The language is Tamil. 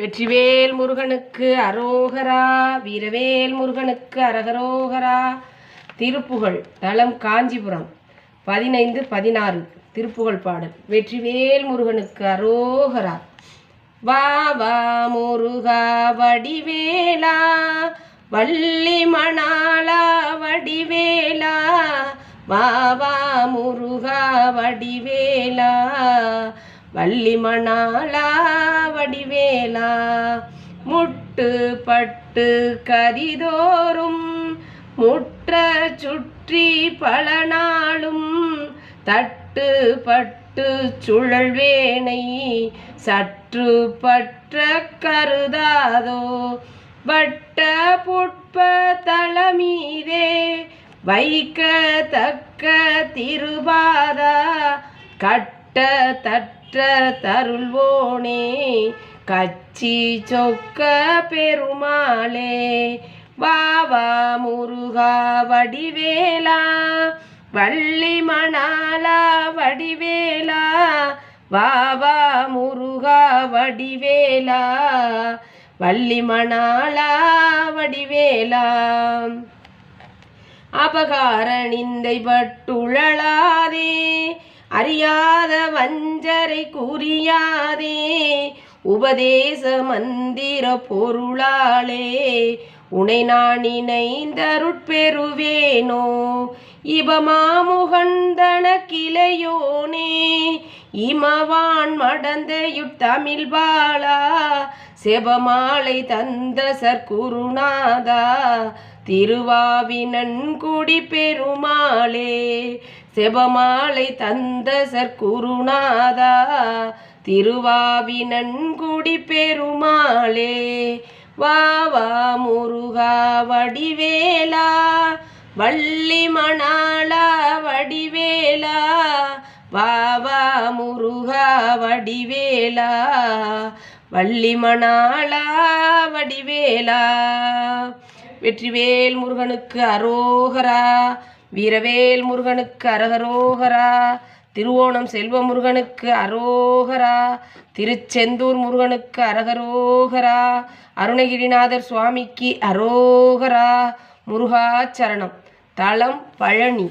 வெற்றிவேல் முருகனுக்கு அரோகரா வீரவேல் முருகனுக்கு அரகரோகரா. திருப்புகழ் தலம் காஞ்சிபுரம். பதினைந்து பதினாறு திருப்புகழ் பாடல். வெற்றிவேல் முருகனுக்கு அரோகரா. வா வா முருகா வடிவேலா. வள்ளி மணாலா வடிவேலா. வா வா முருகா வடிவேலா. வள்ளி மணாலா வடிவேலா முட்டு பட்டு கரிதோறும் முற்ற சுற்றி பல நாளும் தட்டு பட்டு சுழல்வேனை சற்று பற்ற கருதாதோ வட்ட புட்ப தளமீதே வைக்க தக்க திருபாதா கட் தட்ட தற்ற தருள்வோனே கச்சி சொக்க பெருமாளே வாவா முருகா வடிவேலா வள்ளி மணாலா வடிவேலா வாவா முருகா வடிவேலா வள்ளி மணாலா வடிவேலா. அபகார நிந்தை பட்டுழலாதே அறியாத வஞ்சரை கூறியாதே உபதேச மந்திர பொருளாளே உனை நான் இணைந்தருட்பெறுவேனோ இபமாமுகந்தன கிளையோனே இமவான் மடந்தையுட் தமிழ் பாலா செபமாலை தந்த சற்குருநாதா திருவாவினன்குடி பெருமாளே செபமாலை தந்த சற்குருநாதா திருவாவினன்குடி பெருமாளே வாவா முருகா வடிவேலா வள்ளி மணாலா வடிவேலா வாவா முருகா வடிவேலா வள்ளிமணாளா வடிவேலா. வெற்றிவேல் முருகனுக்கு அரோகரா. வீரவேல் முருகனுக்கு அரகரோகரா. திருவோணம் செல்வ முருகனுக்கு அரோகரா. திருச்செந்தூர் முருகனுக்கு அரகரோகரா. அருணகிரிநாதர் சுவாமிக்கு அரோகரா. முருகாச்சரணம். தளம் பழனி.